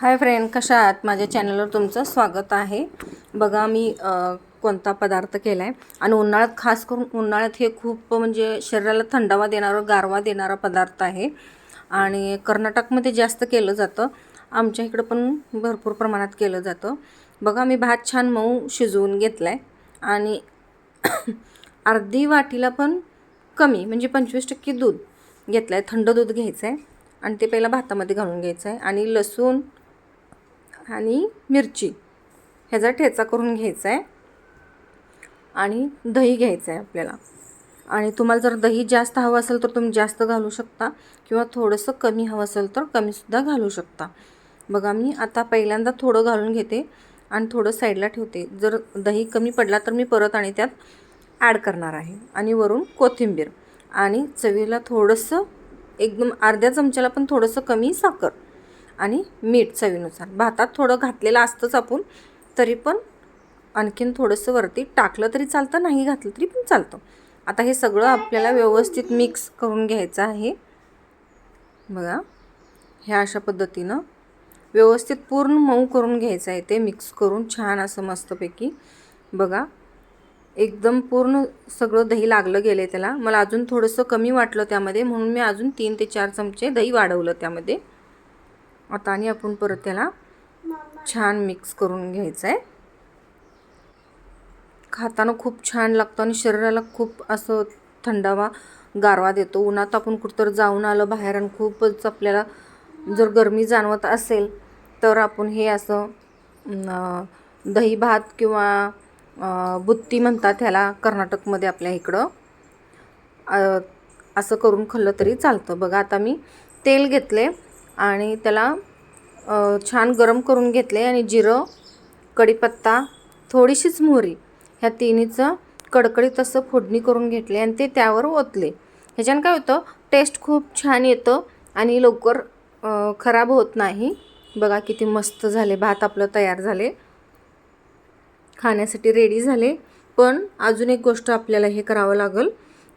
Hi friend कशा आहात? माझ्या चॅनलवर तुमचं स्वागत आहे. बघा मी कोणता पदार्थ केला आहे आणि उन्हाळ्यात खास करून उन्हाळ्यात हे खूप म्हणजे शरीराला थंडावा देणारा गारवा देणारा पदार्थ आहे. आणि कर्नाटकमध्ये जास्त केलं जातं. आमच्या इकडं पण भरपूर प्रमाणात केलं जातं. बघा मी भात छान मऊ शिजवून घेतला आहे आणि अर्धी वाटीला पण कमी म्हणजे पंचवीस टक्के दूध घेतलं आहे थंड दूध घ्यायचं आहे आणि ते पहिला भातामध्ये घालून घ्यायचं आहे आणि लसूण आणि मिरची. ह्याचा ठेचा करून घ्यायचा आहे आणि दही घ्यायचं आहे आपल्याला. आणि तुम्हाला जर दही जास्त हवं असेल तर तुम्ही जास्त घालू शकता. किंवा थोडंसं कमी हवं असेल तर कमीसुद्धा घालू शकता. बघा मी आता पहिल्यांदा थोडं घालून घेते. आणि थोडं साईडला ठेवते. जर दही कमी पडला तर मी परत आणि त्यात ॲड करणार आहे. आणि वरून कोथिंबीर. आणि चवीला थोडंसं एकदम अर्ध्या चमच्याला पण थोडंसं कमी साखर. आणि मीठ चवीनुसार. भातात थोडं घातलेलं असतंच आपण तरी पण आणखीन थोडंसं वरती टाकलं तरी चालतं नाही घातलं तरी पण चालतं. आता हे सगळं आपल्याला व्यवस्थित मिक्स करून घ्यायचं आहे. बघा ह्या अशा पद्धतीनं व्यवस्थित पूर्ण मऊ करून घ्यायचं आहे ते मिक्स करून छान असं मस्तपैकी. बघा एकदम पूर्ण सगळं दही लागलं गेलं आहे त्याला. मला अजून थोडंसं कमी वाटलं त्यामध्ये म्हणून मी अजून तीन ते चार चमचे दही वाढवलं त्यामध्ये. आता आणि आपण परत त्याला छान मिक्स करून घ्यायचं आहे खाताना खूप छान लागतं आणि शरीराला खूप असं थंडावा गारवा देतो. उन्हात आपण कुठंतरी जाऊन आलं बाहेर आणि खूपच आपल्याला जर गरमी जाणवत असेल तर आपण हे असं दही भात किंवा बुत्ती म्हणतात ह्याला कर्नाटकमध्ये आपल्या इकडं असं करून खाल्लं तरी चालतं. बघा आता मी तेल घेतले आणि त्याला छान गरम करून घेतले आणि जिरं कढीपत्ता थोडीशीच मोहरी ह्या तिन्हीचं कडकडीत असं फोडणी करून घेतले आणि ते त्यावर ओतले. ह्याच्यानं काय होतं टेस्ट खूप छान येतं आणि लवकर खराब होत नाही. बघा किती मस्त झाले भात आपलं तयार झाले. खाण्यासाठी रेडी झाले. पण अजून एक गोष्ट आपल्याला हे करावं लागेल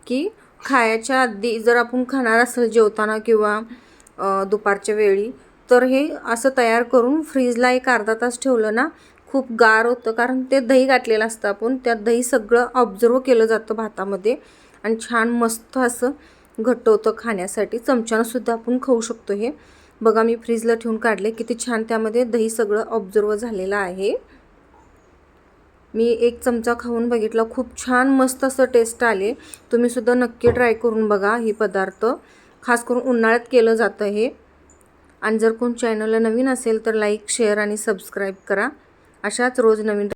की खायच्या आधी जर आपण खाणार असेल जेवताना किंवा दुपारच्या वेळी. तर हे असं तयार करून फ्रीजला एक अर्धा तास ठेवलं ना खूप गार होतं. कारण ते दही घातलेलं असतं आपण. त्यात दही सगळं ऑब्झर्व केलं जातं भातामध्ये. आणि छान मस्त असं घट्ट होतं खाण्यासाठी. चमच्यानंसुद्धा आपण खाऊ शकतो हे. बघा मी फ्रीजला ठेवून काढले. किती छान त्यामध्ये दही सगळं ऑब्झर्व झालेलं आहे. मी एक चमचा खाऊन बघितला. खूप छान मस्त असं टेस्ट आले. तुम्ही सुद्धा नक्की ट्राय करून बघा हे पदार्थ. खास करून उन्हाळ्यात केलं जातं हे. आणि जर कोण चॅनलला नवीन असेल तर लाईक शेअर आणि सबस्क्राईब करा. अशाच रोज नवीन